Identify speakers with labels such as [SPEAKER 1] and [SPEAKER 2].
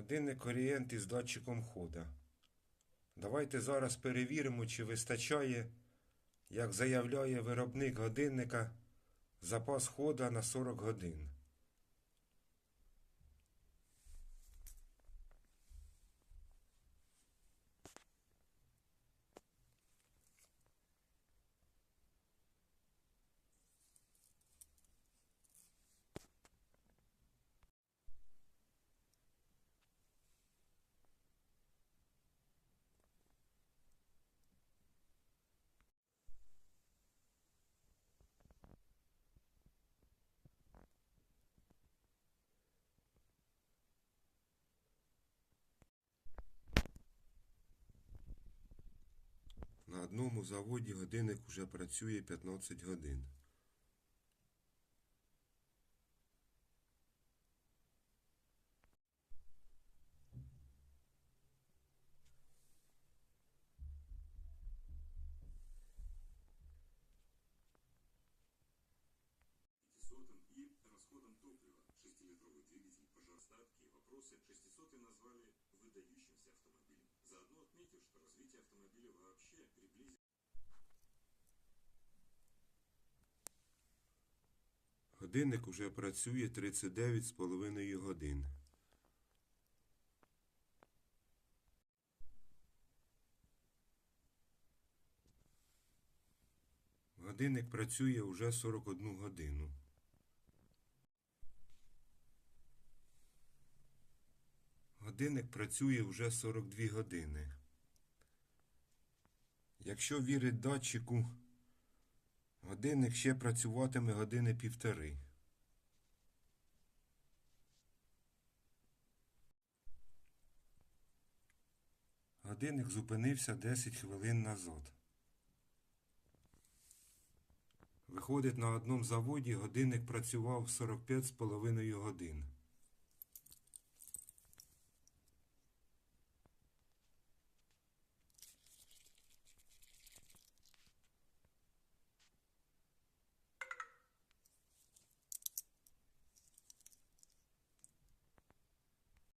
[SPEAKER 1] Годинник Орієнт із датчиком хода. Давайте зараз перевіримо, чи вистачає, як заявляє виробник годинника, запас хода на 40 годин. На одному заводі годинник уже працює 15 годин.
[SPEAKER 2] пятисотым и расходом топлива. Шестилитровый двигатель пожаростатки. Вопросы 600 назвали выдающимся автомобилем. Заодно отметив, что развитие автомобиля
[SPEAKER 1] Годинник уже працює 39,5 годин. Годинник працює уже 41 годину. Годинник працює вже 42 години. Якщо вірить датчику, годинник ще працюватиме години півтори. Годинник зупинився 10 хвилин назад. Виходить, на одному заводі годинник працював 45,5 годин.